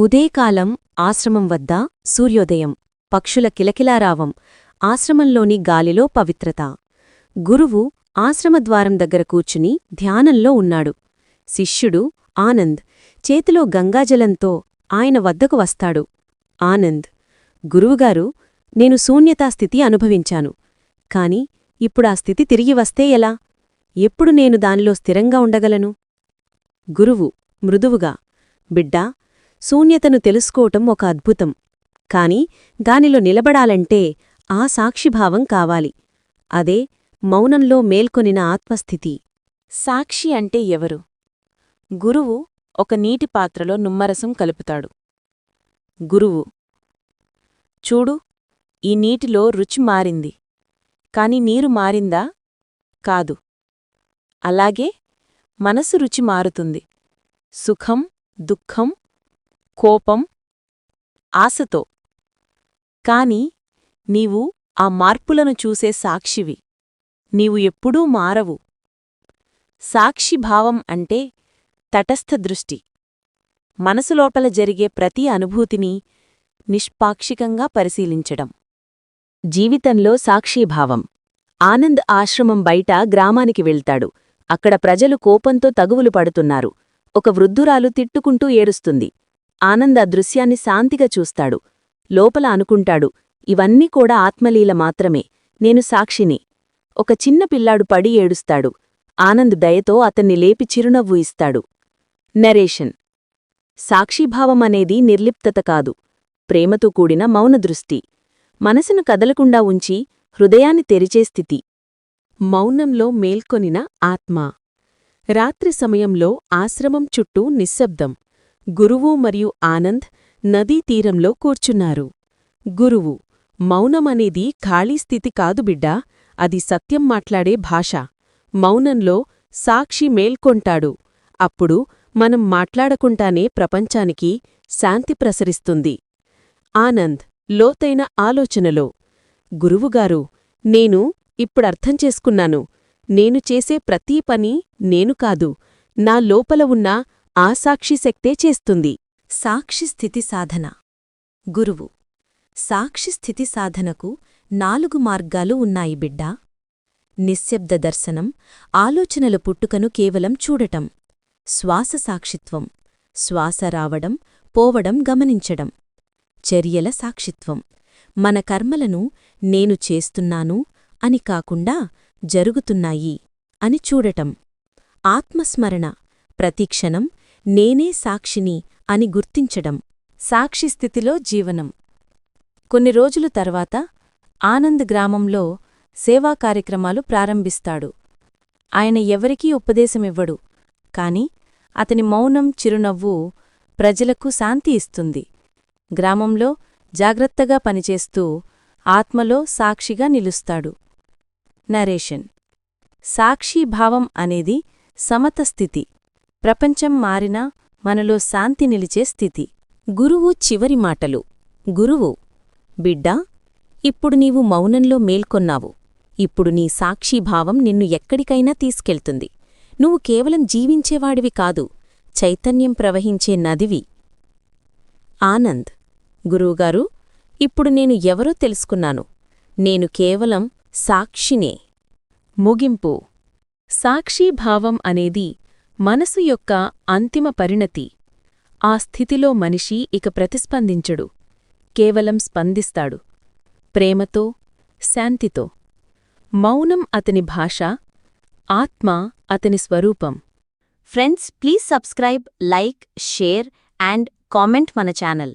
ఉదయకాలం ఆశ్రమం వద్ద సూర్యోదయం. పక్షుల కిలకిలారావం ఆశ్రమంలోని గాలిలో పవిత్రత. గురువు ఆశ్రమద్వారం దగ్గర కూర్చుని ధ్యానంలో ఉన్నాడు. శిష్యుడు ఆనంద్ చేతిలో గంగాజలంతో ఆయన వద్దకు వస్తాడు. ఆనంద్ గురువుగారు నేను శూన్యతాస్థితి అనుభవించాను. కాని ఇప్పుడా స్థితి తిరిగి వస్తే ఎలా? ఎప్పుడు నేను దానిలో స్థిరంగా ఉండగలను? గురువు మృదువుగా బిడ్డా శూన్యతను తెలుసుకోవటం ఒక అద్భుతం. కాని దానిలో నిలబడాలంటే ఆ సాక్షిభావం కావాలి. అదే మౌనంలో మేల్కొనిన ఆత్మస్థితి. సాక్షి అంటే ఎవరు? గురువు ఒక నీటి పాత్రలో నిమ్మరసం కలుపుతాడు. గురువు. చూడు ఈ నీటిలో రుచి మారింది. కాని నీరు మారిందా? కాదు. అలాగే మనసు రుచి మారుతుంది. సుఖం దుఃఖం కోపం ఆశతో. కాని నీవు ఆ మార్పులను చూసే సాక్షివి. నీవు ఎప్పుడూ మారవు. సాక్షిభావం అంటే తటస్థ దృష్టి. మనసులోపల జరిగే ప్రతి అనుభూతిని నిష్పాక్షికంగా పరిశీలించడం. జీవితంలో సాక్షీభావం ఆనంద్ ఆశ్రమం బయట గ్రామానికి వెళ్తాడు. అక్కడ ప్రజలు కోపంతో తగువులు పడుతున్నారు. ఒక వృద్ధురాలు తిట్టుకుంటూ ఏడుస్తుంది. ఆనంద దృశ్యాన్ని శాంతిగా చూస్తాడు. లోపల అనుకుంటాడు ఇవన్నీ కూడా ఆత్మలీల మాత్రమే. నేను సాక్షిని. ఒక చిన్న పిల్లాడు పడి ఏడుస్తాడు. ఆనంద్ దయతో అతన్ని లేపి చిరునవ్వు ఇస్తాడు. నరేషన్. సాక్షిభావం అనేది నిర్లిప్తత కాదు. ప్రేమతో కూడిన మౌనదృష్టి మనసును కదలకుండా ఉంచి హృదయాన్ని తెరిచే స్థితి. మౌనంలో మేల్కొనిన ఆత్మ. రాత్రి సమయంలో ఆశ్రమం చుట్టూ నిశ్శబ్దం. గురువు మరియు ఆనంద్ నదీ తీరంలో కూర్చున్నారు. గురువు మౌనమనేది ఖాళీ స్థితి కాదు బిడ్డా అది సత్యం మాట్లాడే భాష. మౌనంలో సాక్షి మేల్కొంటాడు. అప్పుడు మనం మాట్లాడకుండానే ప్రపంచానికి శాంతి ప్రసరిస్తుంది. ఆనంద్ లోతైన ఆలోచనలో గురువుగారు నేను ఇప్పుడర్థం చేసుకున్నాను. నేను చేసే ప్రతీ పని నేను కాదు. నా లోపల ఉన్న ఆ సాక్షి శక్తే చేస్తుంది. సాక్షిస్థితి సాధన. గురువు. సాక్షిస్థితి సాధనకు నాలుగు మార్గాలు ఉన్నాయి బిడ్డా. నిశ్శబ్ద దర్శనం ఆలోచనల పుట్టుకను కేవలం చూడటం. శ్వాస సాక్షిత్వం. శ్వాస రావడం పోవడం గమనించడం. చర్యల సాక్షిత్వం. మన కర్మలను నేను చేస్తున్నాను అని కాకుండా జరుగుతున్నాయి అని చూడటం. ఆత్మస్మరణ. ప్రతిక్షణం నేనే సాక్షిని అని గుర్తించడం సాక్షి స్థితిలో జీవనం. కొన్ని రోజులు తర్వాత ఆనంద్ గ్రామంలో సేవా కార్యక్రమాలు ప్రారంభిస్తాడు. ఆయన ఎవరికీ ఉపదేశమివ్వడు కాని అతని మౌనం చిరునవ్వు ప్రజలకు శాంతి ఇస్తుంది. గ్రామంలో జాగ్రత్తగా పనిచేస్తూ ఆత్మలో సాక్షిగా నిలుస్తాడు. నరేషన్. సాక్షీభావం అనేది సమత స్థితి. ప్రపంచం మారినా మనలో శాంతి నిలిచే స్థితి. గురువు చివరి మాటలు. గురువు బిడ్డా ఇప్పుడు నీవు మౌనంలో మేల్కొన్నావు. ఇప్పుడు నీ సాక్షిభావం నిన్ను ఎక్కడికైనా తీసుకెళ్తుంది. నువ్వు కేవలం జీవించేవాడివి కాదు చైతన్యం ప్రవహించే నదివి. ఆనంద్ గురువుగారు ఇప్పుడు నేను ఎవరో తెలుసుకున్నాను. నేను కేవలం సాక్షినే. ముగింపు. సాక్షీభావం అనేది మనసు యొక్క అంతిమ పరిణతి. ఆ స్థితిలో మనిషి ఇక ప్రతిస్పందించడు. కేవలం స్పందిస్తాడు. ప్రేమతో శాంతితో. మౌనం అతని భాష ఆత్మ అతని స్వరూపం. Friends please subscribe like share and comment మన ఛానల్.